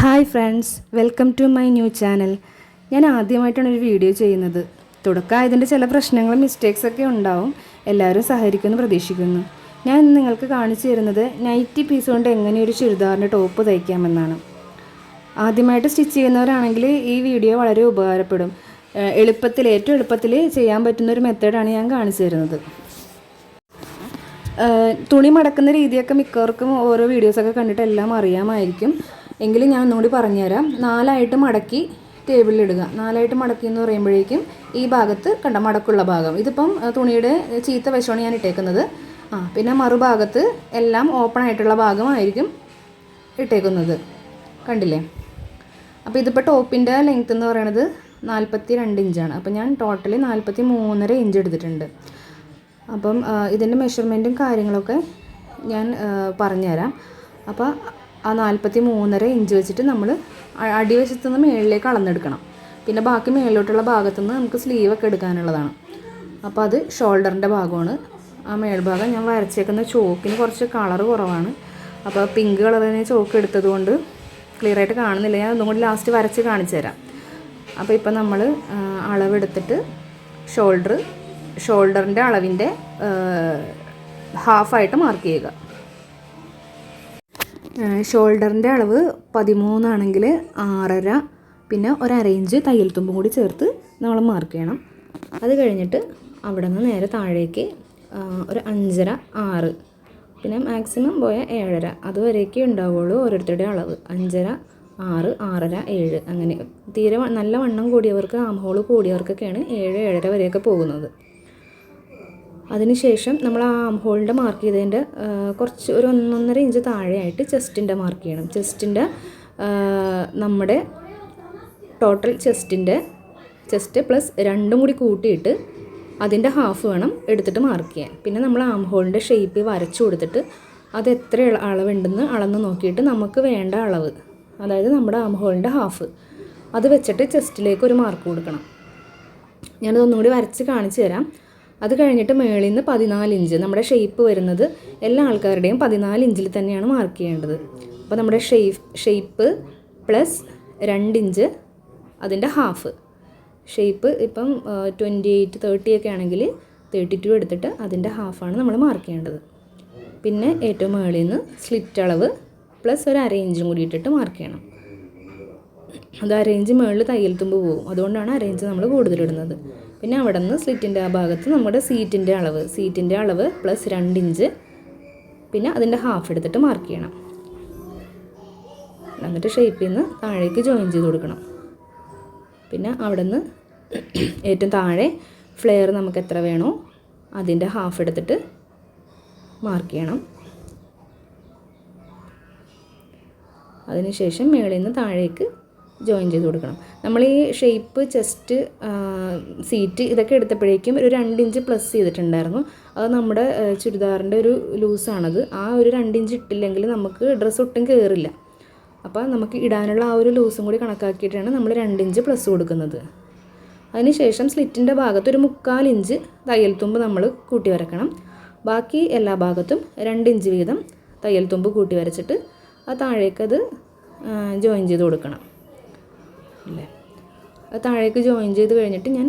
Hi friends welcome to my new channel. ഞാൻ ആദ്യമായിട്ടാണ് ഒരു വീഡിയോ ചെയ്യുന്നത്. തുടക്കമായതിന്റെ ചില പ്രശ്നങ്ങളും മിസ്റ്റേക്സൊക്കെ ഉണ്ടാവും. എല്ലാവരും സഹകരിക്കുമെന്ന് പ്രതീക്ഷിക്കുന്നു. ഞാൻ ഇന്ന് നിങ്ങൾക്ക് കാണിച്ചു തരുന്നത് നൈറ്റി പീസ് കൊണ്ട് എങ്ങനെ ഒരു ചുരിദാറിന്റെ ടോപ്പ് തയ്ക്കാമെന്നാണ്. ആദ്യമായിട്ട് സ്റ്റിച്ച് ചെയ്യുന്നവരാണെങ്കിൽ ഈ വീഡിയോ വളരെ ഉപകാരപ്പെടും. എളുപ്പത്തിൽ ഏറ്റവും എളുപ്പത്തിൽ ചെയ്യാൻ പറ്റുന്ന ഒരു മെത്തേഡാണ് ഞാൻ കാണിച്ചു തരുന്നത്. തുണി മടക്കുന്ന രീതിയൊക്കെ മിക്കവർക്കും ഓരോ വീഡിയോസൊക്കെ കണ്ടിട്ട് എല്ലാം അറിയാമായിരിക്കും. എങ്കിലും ഞാൻ ഒന്നുകൂടി പറഞ്ഞുതരാം. നാലായിട്ട് മടക്കി ടേബിളിലിടുക നാലായിട്ട് മടക്കി എന്ന് പറയുമ്പോഴേക്കും ഈ ഭാഗത്ത് കണ്ട മടക്കുള്ള ഭാഗം. ഇതിപ്പം തുണിയുടെ ചീത്ത വശമാണ് ഞാൻ ഇട്ടേക്കുന്നത്. ആ പിന്നെ മറുഭാഗത്ത് എല്ലാം ഓപ്പൺ ആയിട്ടുള്ള ഭാഗമായിരിക്കും ഇട്ടേക്കുന്നത്. കണ്ടില്ലേ? അപ്പോൾ ഇതിപ്പോൾ ടോപ്പിന്റെ ലെങ്ത് എന്ന് പറയുന്നത് നാൽപ്പത്തി രണ്ട് ഇഞ്ചാണ് അപ്പോൾ ഞാൻ ടോട്ടലി നാൽപ്പത്തി മൂന്നര ഇഞ്ച് എടുത്തിട്ടുണ്ട്. അപ്പം ഇതിന്റെ മെഷർമെന്റും കാര്യങ്ങളൊക്കെ ഞാൻ പറഞ്ഞുതരാം. അപ്പോൾ ആ നാൽപ്പത്തി മൂന്നര ഇഞ്ച് വെച്ചിട്ട് നമ്മൾ അടിവശത്തു നിന്ന് മുകളിലേക്ക് അളന്നെടുക്കണം. പിന്നെ ബാക്കി മേളിലോട്ടുള്ള ഭാഗത്തു നിന്ന് നമുക്ക് സ്ലീവൊക്കെ എടുക്കാനുള്ളതാണ്. അപ്പോൾ അത് ഷോൾഡറിന്റെ ഭാഗമാണ്. ആ മേൽഭാഗം ഞാൻ വരച്ചേക്കുന്ന ചോക്കിന് കുറച്ച് കളർ കുറവാണ്. അപ്പോൾ പിങ്ക് കളറിന് ചോക്ക് എടുത്തത് കൊണ്ട് ക്ലിയർ ആയിട്ട് കാണുന്നില്ല. ഞാൻ ഒന്നും കൂടി ലാസ്റ്റ് വരച്ച് കാണിച്ചു തരാം. അപ്പോൾ ഇപ്പം നമ്മൾ അളവെടുത്തിട്ട് ഷോൾഡർ ഷോൾഡറിന്റെ അളവിന്റെ ഹാഫായിട്ട് മാർക്ക് ചെയ്യുക. ഷോൾഡറിന്റെ അളവ് പതിമൂന്നാണെങ്കിൽ ആറര പിന്നെ ഒരു അരയിഞ്ച് തയ്യൽ തുമ്പും കൂടി ചേർത്ത് നമ്മൾ മാർക്ക് ചെയ്യണം. അത് കഴിഞ്ഞിട്ട് അവിടെ നിന്ന് നേരെ താഴേക്ക് ഒരു അഞ്ചര ആറ് പിന്നെ മാക്സിമം പോയ ഏഴര. അതുവരേക്കേ ഉണ്ടാവുള്ളൂ ഓരോരുത്തരുടെ അളവ്. അഞ്ചര ആറ് ആറര ഏഴ് അങ്ങനെ. തീരെ നല്ല വണ്ണം കൂടിയവർക്ക് ആം കൂടിയവർക്കൊക്കെയാണ് ഏഴ് ഏഴര വരെയൊക്കെ പോകുന്നത്. അതിനുശേഷം നമ്മൾ ആ ആം ഹോളിന്റെ മാർക്ക് ചെയ്തതിന്റെ കുറച്ച് ഒരു ഒന്നൊന്നര ഇഞ്ച് താഴെയായിട്ട് ചെസ്റ്റിന്റെ മാർക്ക് ചെയ്യണം. ചെസ്റ്റിന്റെ നമ്മുടെ ടോട്ടൽ ചെസ്റ്റിന്റെ ചെസ്റ്റ് പ്ലസ് രണ്ടും കൂടി കൂട്ടിയിട്ട് അതിന്റെ ഹാഫ് വേണം എടുത്തിട്ട് മാർക്ക് ചെയ്യാൻ. പിന്നെ നമ്മൾ ആം ഹോളിന്റെ ഷേപ്പ് വരച്ചു കൊടുത്തിട്ട് അത് എത്ര അളവുണ്ടെന്ന് അളന്ന് നോക്കിയിട്ട് നമുക്ക് വേണ്ട അളവ് അതായത് നമ്മുടെ ആം ഹോളിന്റെ ഹാഫ് അത് വെച്ചിട്ട് ചെസ്റ്റിലേക്ക് ഒരു മാർക്ക് കൊടുക്കണം. ഞാനത് ഒന്നുകൂടി വരച്ച് കാണിച്ചു തരാം. അത് കഴിഞ്ഞിട്ട് മേളിൽ നിന്ന് പതിനാല് ഇഞ്ച് നമ്മുടെ ഷേപ്പ് വരുന്നത് എല്ലാ ആൾക്കാരുടെയും പതിനാല് ഇഞ്ചിൽ തന്നെയാണ് മാർക്ക് ചെയ്യേണ്ടത്. അപ്പോൾ നമ്മുടെ ഷേപ്പ് ഷേപ്പ് പ്ലസ് രണ്ട് ഇഞ്ച് അതിന്റെ ഹാഫ് ഷേപ്പ് ഇപ്പം ട്വന്റി എയ്റ്റ് തേർട്ടി ഒക്കെ ആണെങ്കിൽ തേർട്ടി ടു എടുത്തിട്ട് അതിന്റെ ഹാഫാണ് നമ്മൾ മാർക്ക് ചെയ്യേണ്ടത്. പിന്നെ ഏറ്റവും മുകളിൽ നിന്ന് സ്ലിറ്റ് അളവ് പ്ലസ് ഒരു അര ഇഞ്ചും കൂടി ഇട്ടിട്ട് മാർക്ക് ചെയ്യണം. അത് അരയിഞ്ച് മുകളിൽ തയ്യൽ തുമ്പ് പോകും. അതുകൊണ്ടാണ് അരയിഞ്ച് നമ്മൾ കൂടുതലിടുന്നത് പിന്നെ അവിടെ നിന്ന് സ്ലിറ്റിന്റെ ആ ഭാഗത്ത് നമ്മുടെ സീറ്റിന്റെ അളവ്. സീറ്റിന്റെ അളവ് പ്ലസ് രണ്ട് ഇഞ്ച്. പിന്നെ അതിന്റെ ഹാഫ് എടുത്തിട്ട് മാർക്ക് ചെയ്യണം. എന്നിട്ട് ഷേപ്പിൽ നിന്ന് താഴേക്ക് ജോയിൻ ചെയ്ത് കൊടുക്കണം. പിന്നെ അവിടെ നിന്ന് ഏറ്റവും താഴെ ഫ്ലെയർ നമുക്ക് എത്ര വേണോ അതിന്റെ ഹാഫ് എടുത്തിട്ട് മാർക്ക് ചെയ്യണം. അതിനുശേഷം മേളിൽ നിന്ന് താഴേക്ക് ജോയിൻ ചെയ്ത് കൊടുക്കണം. നമ്മൾ ഈ ഷേപ്പ് ചെസ്റ്റ് സീറ്റ് ഇതൊക്കെ എടുത്തപ്പോഴേക്കും ഒരു രണ്ട് ഇഞ്ച് പ്ലസ് ചെയ്തിട്ടുണ്ടായിരുന്നു. അത് നമ്മുടെ ചുരിദാറിന്റെ ഒരു ലൂസാണത്. ആ ഒരു രണ്ട് ഇഞ്ച് ഇട്ടില്ലെങ്കിൽ നമുക്ക് ഡ്രസ്സ് ഒട്ടും കയറില്ല അപ്പോൾ നമുക്ക് ഇടാനുള്ള ആ ഒരു ലൂസും കൂടി കണക്കാക്കിയിട്ടാണ് നമ്മൾ രണ്ട് ഇഞ്ച് പ്ലസ് കൊടുക്കുന്നത്. അതിനുശേഷം സ്ലിറ്റിന്റെ ഭാഗത്ത് ഒരു മുക്കാൽ ഇഞ്ച് തയ്യൽ തുമ്പ് നമ്മൾ കൂട്ടി വരക്കണം. ബാക്കി എല്ലാ ഭാഗത്തും രണ്ട് ഇഞ്ച് വീതം തയ്യൽ തുമ്പ് കൂട്ടി വരച്ചിട്ട് ആ താഴേക്കത് ജോയിൻ ചെയ്ത് കൊടുക്കണം. അല്ലേ അത് താഴേക്ക് ജോയിൻ ചെയ്ത് കഴിഞ്ഞിട്ട് ഞാൻ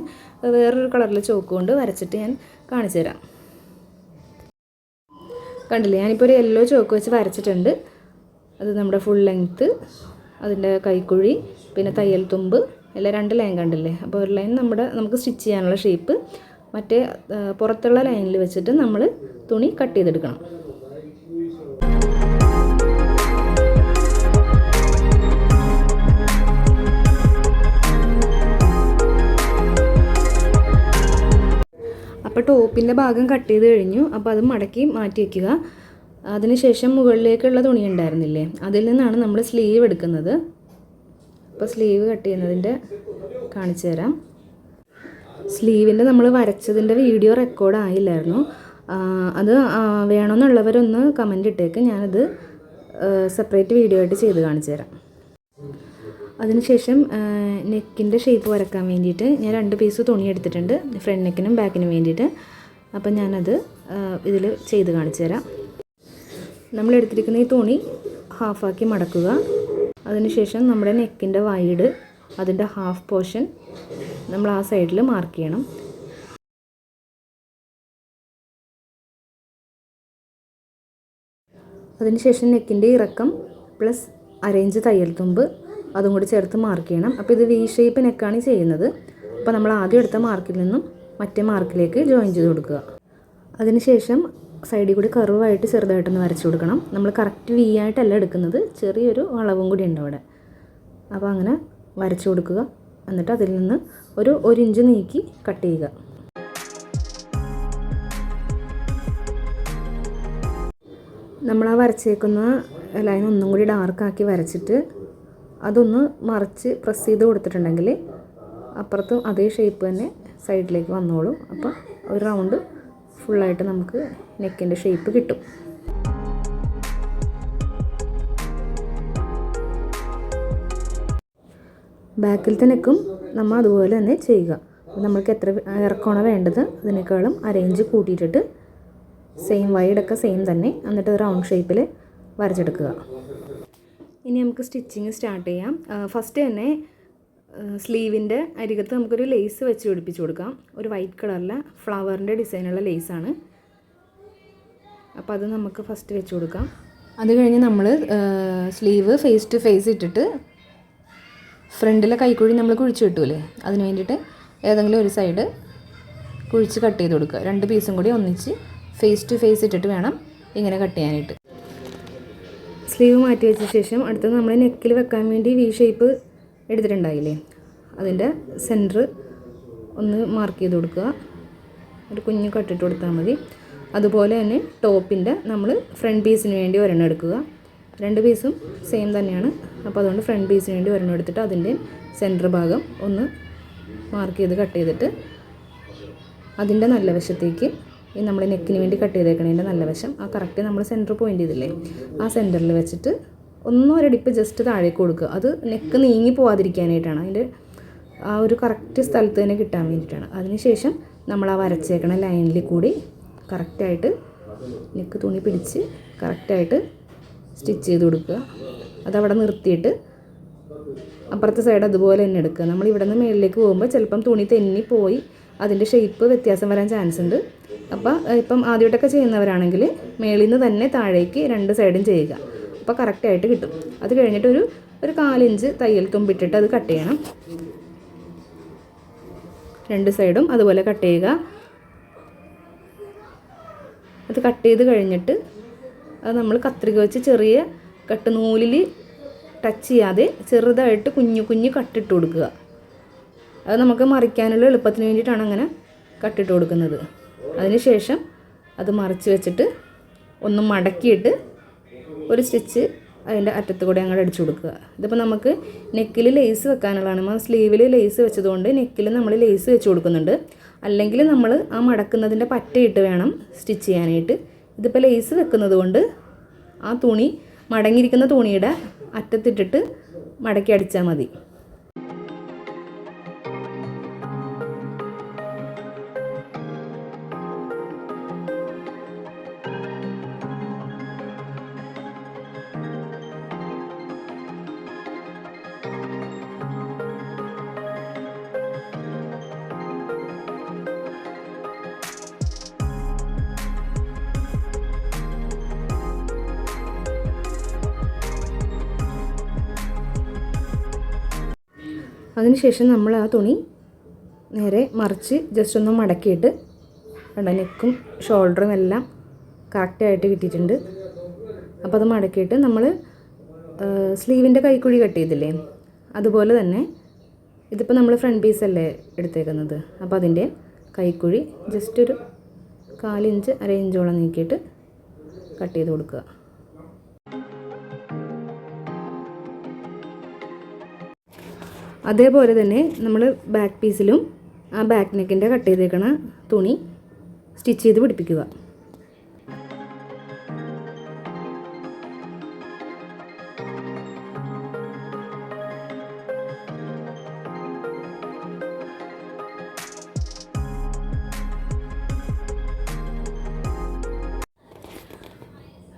വേറൊരു കളറിൽ ചോക്ക് കൊണ്ട് വരച്ചിട്ട് ഞാൻ കാണിച്ചു തരാം. കണ്ടില്ലേ? ഞാനിപ്പോൾ ഒരു യെല്ലോ ചോക്ക് വെച്ച് വരച്ചിട്ടുണ്ട്. അത് നമ്മുടെ ഫുൾ ലെങ്ത്ത് അതിന്റെ കൈക്കുഴി പിന്നെ തയ്യൽ തുമ്പ് എല്ലാം രണ്ട് ലൈൻ കണ്ടില്ലേ? അപ്പോൾ ഒരു ലൈൻ നമ്മുടെ നമുക്ക് സ്റ്റിച്ച് ചെയ്യാനുള്ള ഷേപ്പ് മറ്റേ പുറത്തുള്ള ലൈനിൽ വെച്ചിട്ട് നമ്മൾ തുണി കട്ട് ചെയ്തെടുക്കണം. അപ്പോൾ ടോപ്പിന്റെ ഭാഗം കട്ട് ചെയ്ത് കഴിഞ്ഞു. അപ്പോൾ അത് മടക്കി മാറ്റി വയ്ക്കുക അതിനുശേഷം മുകളിലേക്കുള്ള തുണി ഉണ്ടായിരുന്നില്ലേ? അതിൽ നിന്നാണ് നമ്മൾ സ്ലീവ് എടുക്കുന്നത്. അപ്പോൾ സ്ലീവ് കട്ട് ചെയ്യുന്നതിന്റെ കാണിച്ചു തരാം. സ്ലീവിന്റെ നമ്മൾ വരച്ചതിന്റെ വീഡിയോ റെക്കോർഡ് ആയില്ലായിരുന്നു. അത് വേണമെന്നുള്ളവരൊന്ന് കമന്റ് ഇട്ടേക്ക്. ഞാനത് സെപ്പറേറ്റ് വീഡിയോ ആയിട്ട് ചെയ്ത് കാണിച്ചു തരാം. അതിനുശേഷം നെക്കിന്റെ ഷേപ്പ് വരക്കാൻ വേണ്ടിയിട്ട് ഞാൻ രണ്ട് പീസ് തുണി എടുത്തിട്ടുണ്ട് ഫ്രണ്ട് നെക്കിനും ബാക്കിനും വേണ്ടിയിട്ട്. അപ്പം ഞാനത് ഇതിൽ ചെയ്ത് കാണിച്ചു തരാം. നമ്മൾ എടുത്തിരിക്കുന്ന ഈ തുണി ഹാഫാക്കി മടക്കുക. അതിനുശേഷം നമ്മുടെ നെക്കിന്റെ വൈഡ് അതിന്റെ ഹാഫ് പോർഷൻ നമ്മൾ ആ സൈഡിൽ മാർക്ക് ചെയ്യണം. അതിനുശേഷം നെക്കിന്റെ ഇറക്കം പ്ലസ് അരേഞ്ച് തയ്യൽ തുമ്പ്. അതും കൂടി ചേർത്ത് മാർക്ക് ചെയ്യണം. അപ്പോൾ ഇത് വി ഷേപ്പ് നെക്കാണ് ചെയ്യുന്നത്. അപ്പോൾ നമ്മൾ ആദ്യം എടുത്ത മാർക്കിൽ നിന്നും മറ്റേ മാർക്കിലേക്ക് ജോയിൻ ചെയ്ത് കൊടുക്കുക. അതിനുശേഷം സൈഡിൽ കൂടി കർവായിട്ട് ചെറുതായിട്ടൊന്ന് വരച്ചു കൊടുക്കണം. നമ്മൾ കറക്റ്റ് വി ആയിട്ടല്ല എടുക്കുന്നത്. ചെറിയൊരു വളവും കൂടി ഉണ്ട് അവിടെ. അപ്പോൾ അങ്ങനെ വരച്ചു കൊടുക്കുക. എന്നിട്ട് അതിൽ നിന്ന് ഒരു ഒരു ഇഞ്ച് നീക്കി കട്ട് ചെയ്യുക. നമ്മൾ ആ വരച്ചേക്കുന്ന ലൈൻ ഒന്നും കൂടി ഡാർക്കാക്കി വരച്ചിട്ട് അതൊന്ന് മറിച്ച് പ്രസ് ചെയ്ത് കൊടുത്തിട്ടുണ്ടെങ്കിൽ അപ്പുറത്തും അതേ ഷേപ്പ് തന്നെ സൈഡിലേക്ക് വന്നോളും. അപ്പോൾ ഒരു റൗണ്ട് ഫുള്ളായിട്ട് നമുക്ക് നെക്കിന്റെ ഷേപ്പ് കിട്ടും. ബാക്കിലത്തെ നെക്കും നമ്മൾ അതുപോലെ തന്നെ ചെയ്യുക. നമ്മൾക്ക് എത്ര ഇറക്കമാണോ വേണ്ടത്? അതിനേക്കാളും അറേഞ്ച് കൂട്ടിയിട്ടിട്ട് സെയിം വൈഡൊക്കെ സെയിം തന്നെ. എന്നിട്ട് റൗണ്ട് ഷേപ്പിൽ വരച്ചെടുക്കുക. ഇനി നമുക്ക് സ്റ്റിച്ചിങ് സ്റ്റാർട്ട് ചെയ്യാം. ഫസ്റ്റ് തന്നെ സ്ലീവിന്റെ അരികത്ത് നമുക്കൊരു ലേസ് വെച്ച് പിടിപ്പിച്ച് കൊടുക്കാം. ഒരു വൈറ്റ് കളറിലെ ഫ്ലവറിന്റെ ഡിസൈനുള്ള ലേസാണ് അപ്പോൾ അത് നമുക്ക് ഫസ്റ്റ് വെച്ച് കൊടുക്കാം. അത് കഴിഞ്ഞ് നമ്മൾ സ്ലീവ് ഫേസ് ടു ഫേസ് ഇട്ടിട്ട് ഫ്രണ്ടിലെ കൈക്കുഴി നമ്മൾ കുഴിച്ച് കിട്ടൂലേ അതിന് വേണ്ടിയിട്ട് ഏതെങ്കിലും ഒരു സൈഡ് കുഴിച്ച് കട്ട് ചെയ്ത് കൊടുക്കുക. രണ്ട് പീസും കൂടി ഒന്നിച്ച് ഫേസ് ടു ഫേസ് ഇട്ടിട്ട് വേണം ഇങ്ങനെ കട്ട് ചെയ്യാനായിട്ട്. സ്ലീവ് മാറ്റി വെച്ച ശേഷം അടുത്തത് നമ്മൾ നെക്കിൽ വെക്കാൻ വേണ്ടി വി ഷേപ്പ് എടുത്തിട്ടുണ്ടായില്ലേ? അതിന്റെ സെന്റർ ഒന്ന് മാർക്ക് ചെയ്ത് കൊടുക്കുക. ഒരു കുഞ്ഞു കട്ടിട്ട് കൊടുത്താൽ മതി. അതുപോലെ തന്നെ ടോപ്പിന്റെ നമ്മൾ ഫ്രണ്ട് പീസിന് വേണ്ടി ഒരെണ്ണം എടുക്കുക. രണ്ട് പീസും സെയിം തന്നെയാണ്. അപ്പോൾ അതുകൊണ്ട് ഫ്രണ്ട് പീസിന് വേണ്ടി ഒരെണ്ണം എടുത്തിട്ട് അതിന്റെ സെന്റർ ഭാഗം ഒന്ന് മാർക്ക് ചെയ്ത് കട്ട് ചെയ്തിട്ട് അതിന്റെ നല്ല വശത്തേക്ക് ഈ നമ്മൾ നെക്കിന് വേണ്ടി കട്ട് ചെയ്തേക്കണതിന്റെ നല്ല വശം. ആ കറക്റ്റ് നമ്മൾ സെന്റർ പോയിന്റ് ചെയ്തില്ലേ? ആ സെന്ററിൽ വെച്ചിട്ട് ഒന്നും ഒരടിപ്പ് ജസ്റ്റ് താഴേക്ക് കൊടുക്കുക. അത് നെക്ക് നീങ്ങി പോവാതിരിക്കാനായിട്ടാണ്. അതിന്റെ ആ ഒരു കറക്റ്റ് സ്ഥലത്ത് തന്നെ കിട്ടാൻ വേണ്ടിയിട്ടാണ്. അതിനുശേഷം നമ്മൾ ആ വരച്ചേക്കണ ലൈനിൽ കൂടി കറക്റ്റായിട്ട് നെക്ക് തുണി പിടിച്ച് കറക്റ്റായിട്ട് സ്റ്റിച്ച് ചെയ്ത് കൊടുക്കുക. അതവിടെ നിർത്തിയിട്ട് അപ്പുറത്തെ സൈഡ് അതുപോലെ തന്നെ എടുക്കുക. നമ്മൾ ഇവിടെ നിന്ന് മുകളിലേക്ക് പോകുമ്പോൾ ചിലപ്പം തുണി തെന്നി പോയി അതിന്റെ ഷേപ്പ് വ്യത്യാസം വരാൻ ചാൻസ് ഉണ്ട്. അപ്പോൾ ഇപ്പം ആദ്യമായിട്ടൊക്കെ ചെയ്യുന്നവരാണെങ്കിൽ മേളിൽ നിന്ന് തന്നെ താഴേക്ക് രണ്ട് സൈഡും ചെയ്യുക. അപ്പോൾ കറക്റ്റായിട്ട് കിട്ടും. അത് കഴിഞ്ഞിട്ട് ഒരു ഒരു കാലിഞ്ച് തയ്യൽ തുമ്പിട്ടിട്ട് അത് കട്ട് ചെയ്യണം. രണ്ട് സൈഡും അതുപോലെ കട്ട് ചെയ്യുക. അത് കട്ട് ചെയ്ത് കഴിഞ്ഞിട്ട് അത് നമ്മൾ കത്രിക വെച്ച് ചെറിയ കട്ട് നൂലിൽ ടച്ച് ചെയ്യാതെ ചെറുതായിട്ട് കുഞ്ഞു കുഞ്ഞു കട്ടിട്ട് കൊടുക്കുക. അത് നമുക്ക് മറിക്കാനുള്ള എളുപ്പത്തിന് വേണ്ടിയിട്ടാണ് അങ്ങനെ കട്ടിട്ട് കൊടുക്കുന്നത്. അതിനുശേഷം അത് മറിച്ച് വെച്ചിട്ട് ഒന്ന് മടക്കിയിട്ട് ഒരു സ്റ്റിച്ച് അതിന്റെ അറ്റത്ത് കൂടെ അങ്ങോട്ട് അടിച്ചു കൊടുക്കുക. ഇതിപ്പോൾ നമുക്ക് നെക്കിൽ ലേസ് വെക്കാനുള്ളതാണ്. നമ്മൾ സ്ലീവിൽ ലേസ് വെച്ചതുകൊണ്ട് നെക്കിൽ നമ്മൾ ലേസ് വെച്ച് കൊടുക്കുന്നുണ്ട്. അല്ലെങ്കിൽ നമ്മൾ ആ മടക്കുന്നതിന്റെ പറ്റയിട്ട് വേണം സ്റ്റിച്ച് ചെയ്യാനായിട്ട്. ഇതിപ്പോൾ ലേസ് വെക്കുന്നത് കൊണ്ട് ആ തുണി മടങ്ങിയിരിക്കുന്ന തുണിയുടെ അറ്റത്തിട്ടിട്ട് മടക്കി അടിച്ചാൽ മതി. അതിനുശേഷം നമ്മൾ ആ തുണി നേരെ മറിച്ച് ജസ്റ്റ് ഒന്ന് മടക്കിയിട്ട് കണ്ട നെക്കും ഷോൾഡറും എല്ലാം കറക്റ്റായിട്ട് കിട്ടിയിട്ടുണ്ട്. അപ്പോൾ അത് മടക്കിയിട്ട് നമ്മൾ സ്ലീവിന്റെ കൈക്കുഴി കട്ട് ചെയ്തില്ലേ? അതുപോലെ തന്നെ ഇതിപ്പോൾ നമ്മൾ ഫ്രണ്ട് പീസല്ലേ എടുത്തേക്കുന്നത്? അപ്പോൾ അതിന്റെ കൈക്കുഴി ജസ്റ്റ് ഒരു കാലിഞ്ച് അര ഇഞ്ചോളം നീക്കിയിട്ട് കട്ട് ചെയ്ത് കൊടുക്കുക. അതേപോലെ തന്നെ നമ്മൾ ബാക്ക് പീസിലും ആ ബാക്ക് നെക്കിന്റെ കട്ട് ചെയ്തേക്കണ തുണി സ്റ്റിച്ച് ചെയ്ത് പിടിപ്പിക്കുക.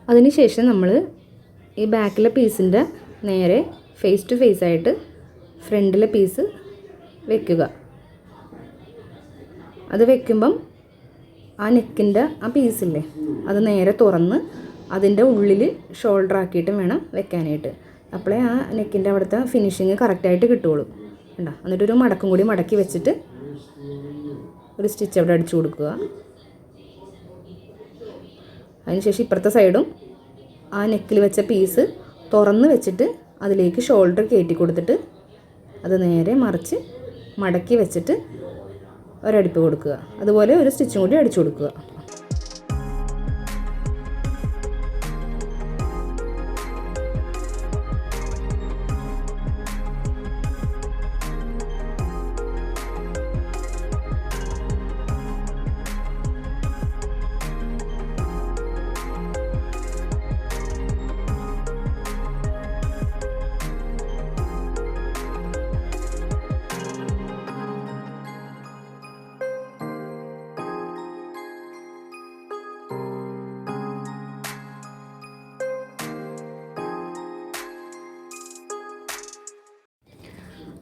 അതിനുശേഷം നമ്മൾ ഈ ബാക്കിലെ പീസിന്റെ നേരെ ഫേസ് ടു ഫേസ് ആയിട്ട് ഫ്രണ്ടിലെ പീസ് വെക്കുക. അത് വെക്കുമ്പം ആ നെക്കിന്റെ ആ പീസില്ലേ അത് നേരെ തുറന്ന് അതിന്റെ ഉള്ളിൽ ഷോൾഡർ ആക്കിയിട്ടും വേണം വെക്കാനായിട്ട്. അപ്പോഴേ ആ നെക്കിന്റെ അവിടുത്തെ ഫിനിഷിങ് കറക്റ്റായിട്ട് കിട്ടുള്ളൂ കണ്ടോ? എന്നിട്ടൊരു മടക്കും കൂടി മടക്കി വെച്ചിട്ട് ഒരു സ്റ്റിച്ച് അവിടെ അടിച്ചു കൊടുക്കുക. അതിനുശേഷം ഇപ്പുറത്തെ സൈഡും ആ നെക്കിൽ വെച്ച പീസ് തുറന്ന് വെച്ചിട്ട് അതിലേക്ക് ഷോൾഡർ കയറ്റി കൊടുത്തിട്ട് അത് നേരെ മറിച്ച് മടക്കി വെച്ചിട്ട് ഒരടിപ്പ് കൊടുക്കുക. അതുപോലെ ഒരു സ്റ്റിച്ചും കൂടി അടിച്ചു കൊടുക്കുക.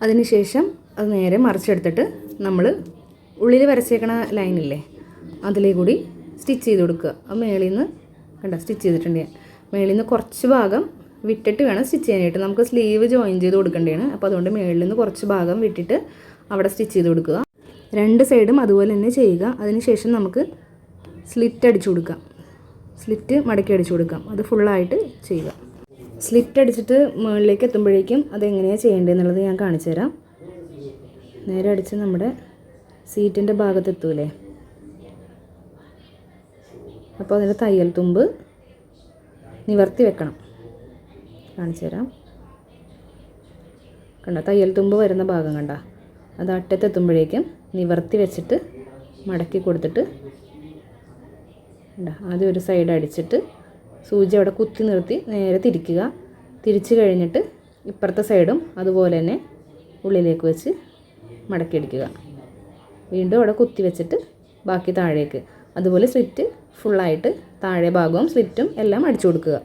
അതിനുശേഷം അത് നേരെ മറിച്ചെടുത്തിട്ട് നമ്മൾ ഉള്ളിൽ വരച്ചേക്കണ ലൈനില്ലേ അതിലേ കൂടി സ്റ്റിച്ച് ചെയ്ത് കൊടുക്കുക. ആ മേളിൽ നിന്ന് കണ്ട സ്റ്റിച്ച് ചെയ്തിട്ടുണ്ട് ഞാൻ. മേളിൽ നിന്ന് കുറച്ച് ഭാഗം വിട്ടിട്ട് വേണം സ്റ്റിച്ച് ചെയ്യാനായിട്ട്. നമുക്ക് സ്ലീവ് ജോയിൻ ചെയ്ത് കൊടുക്കേണ്ടതാണ്. അപ്പോൾ അതുകൊണ്ട് മേളിൽ നിന്ന് കുറച്ച് ഭാഗം വിട്ടിട്ട് അവിടെ സ്റ്റിച്ച് ചെയ്ത് കൊടുക്കുക. രണ്ട് സൈഡും അതുപോലെ തന്നെ ചെയ്യുക. അതിനുശേഷം നമുക്ക് സ്ലിറ്റ് അടിച്ചു കൊടുക്കാം. സ്ലിറ്റ് മടക്കി അടിച്ചു കൊടുക്കാം. അത് ഫുള്ളായിട്ട് ചെയ്യുക. സ്ലിറ്റ് അടിച്ചിട്ട് മുകളിലേക്ക് എത്തുമ്പോഴേക്കും അതെങ്ങനെയാണ് ചെയ്യേണ്ടതെന്നുള്ളത് ഞാൻ കാണിച്ചു തരാം. നേരെ അടിച്ച് നമ്മുടെ സീറ്റിന്റെ ഭാഗത്ത് എത്തൂലേ അപ്പോൾ അതിന്റെ തയ്യൽ തുമ്പ് നിവർത്തി വെക്കണം. കാണിച്ചു തരാം. കണ്ട തയ്യൽ തുമ്പ് വരുന്ന ഭാഗം കണ്ട? അത് അറ്റത്തെത്തുമ്പോഴേക്കും നിവർത്തി വെച്ചിട്ട് മടക്കി കൊടുത്തിട്ട് ആദ്യം ഒരു സൈഡ് അടിച്ചിട്ട് സൂചി അവിടെ കുത്തി നിർത്തി നേരെ തിരിക്കുക. തിരിച്ചു കഴിഞ്ഞിട്ട് ഇപ്പുറത്തെ സൈഡും അതുപോലെ തന്നെ ഉള്ളിലേക്ക് വെച്ച് മടക്കി അടിക്കുക വീണ്ടും അവിടെ കുത്തി വെച്ചിട്ട് ബാക്കി താഴേക്ക്. അതുപോലെ സ്ലിറ്റ് ഫുള്ളായിട്ട് താഴെ ഭാഗവും സ്ലിറ്റും എല്ലാം അടിച്ചു കൊടുക്കുക.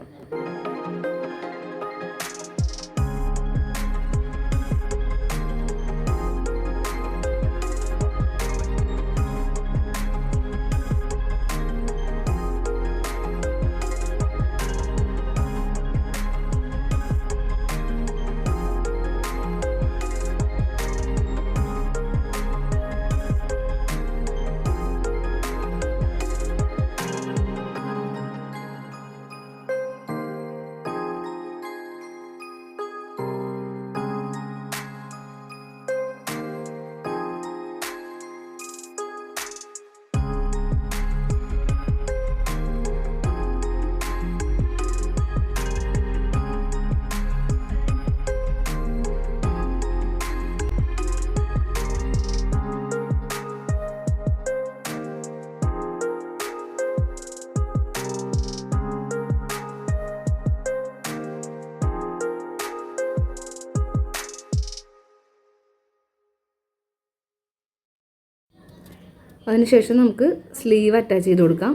അതിനുശേഷം നമുക്ക് സ്ലീവ് അറ്റാച്ച് ചെയ്ത് കൊടുക്കാം.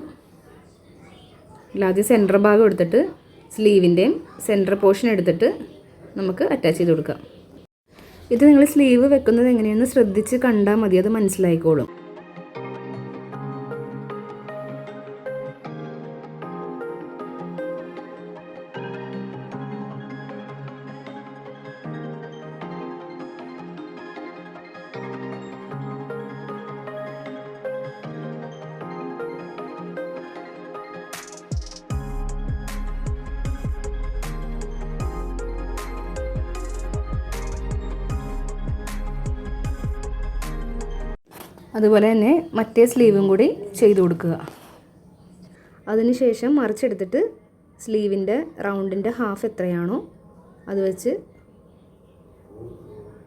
ആദ്യം സെന്റർ ഭാഗം എടുത്തിട്ട് സ്ലീവിന്റെയും സെന്റർ പോർഷൻ എടുത്തിട്ട് നമുക്ക് അറ്റാച്ച് ചെയ്ത് കൊടുക്കാം. ഇത് നിങ്ങൾ സ്ലീവ് വെക്കുന്നത് എങ്ങനെയെന്ന് ശ്രദ്ധിച്ച് കണ്ടാൽ മതി അത് മനസ്സിലായിക്കോളും. അതുപോലെ തന്നെ മറ്റേ സ്ലീവും കൂടി ചെയ്ത് കൊടുക്കുക. അതിനുശേഷം മറിച്ചെടുത്തിട്ട് സ്ലീവിന്റെ റൗണ്ടിന്റെ ഹാഫ് എത്രയാണോ അത് വെച്ച്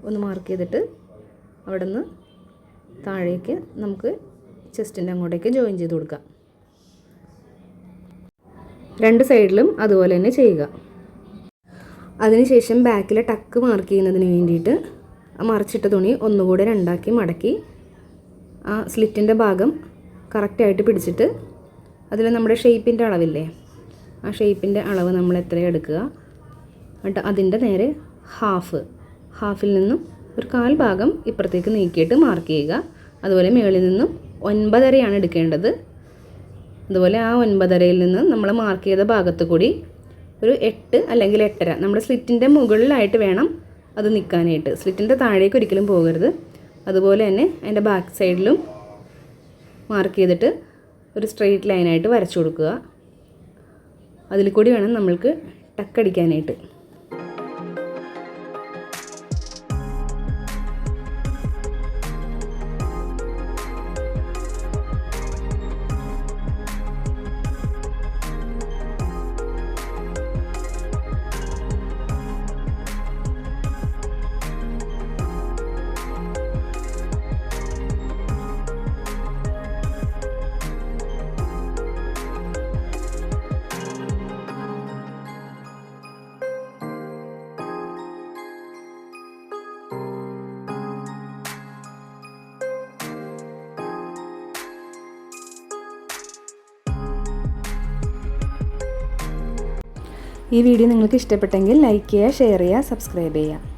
ഒന്ന് മാർക്ക് ചെയ്തിട്ട് അവിടെ നിന്ന് താഴേക്ക് നമുക്ക് ചെസ്റ്റിന്റെ അങ്ങോട്ടേക്ക് ജോയിൻ ചെയ്ത് കൊടുക്കാം. രണ്ട് സൈഡിലും അതുപോലെ തന്നെ ചെയ്യുക. അതിനുശേഷം ബാക്കിലെ ടക്ക് മാർക്ക് ചെയ്യുന്നതിന് വേണ്ടിയിട്ട് മറിച്ചിട്ട തുണി ഒന്നുകൂടെ രണ്ടാക്കി മടക്കി ആ സ്ലിറ്റിന്റെ ഭാഗം കറക്റ്റായിട്ട് പിടിച്ചിട്ട് അതിൽ നമ്മുടെ ഷേപ്പിന്റെ അളവില്ലേ? ആ ഷേപ്പിന്റെ അളവ് നമ്മൾ എത്ര എടുക്കുക? എന്നിട്ട് അതിന്റെ നേരെ ഹാഫ്. ഹാഫിൽ നിന്നും ഒരു കാൽ ഭാഗം ഇപ്പുറത്തേക്ക് നീക്കിയിട്ട് മാർക്ക് ചെയ്യുക. അതുപോലെ മുകളിൽ നിന്നും ഒൻപതരയാണ് എടുക്കേണ്ടത്. അതുപോലെ ആ ഒൻപതരയിൽ നിന്ന് നമ്മൾ മാർക്ക് ചെയ്ത ഭാഗത്ത് കൂടി ഒരു എട്ട് അല്ലെങ്കിൽ എട്ടര. നമ്മുടെ സ്ലിറ്റിന്റെ മുകളിലായിട്ട് വേണം അത് നിൽക്കാനായിട്ട്. സ്ലിറ്റിന്റെ താഴേക്ക് ഒരിക്കലും പോകരുത്. അതുപോലെ തന്നെ അതിന്റെ ബാക്ക് സൈഡിലും മാർക്ക് ചെയ്തിട്ട് ഒരു സ്ട്രെയിറ്റ് ലൈനായിട്ട് വരച്ചു കൊടുക്കുക. അതിൽ കൂടി വേണം നമ്മൾക്ക് ടക്കടിക്കാനായിട്ട് ഈ വീഡിയോ നിങ്ങൾക്ക് ഇഷ്ടപ്പെട്ടെങ്കിൽ ലൈക്ക് ചെയ്യുക ഷെയർ ചെയ്യുക സബ്സ്ക്രൈബ് ചെയ്യുക.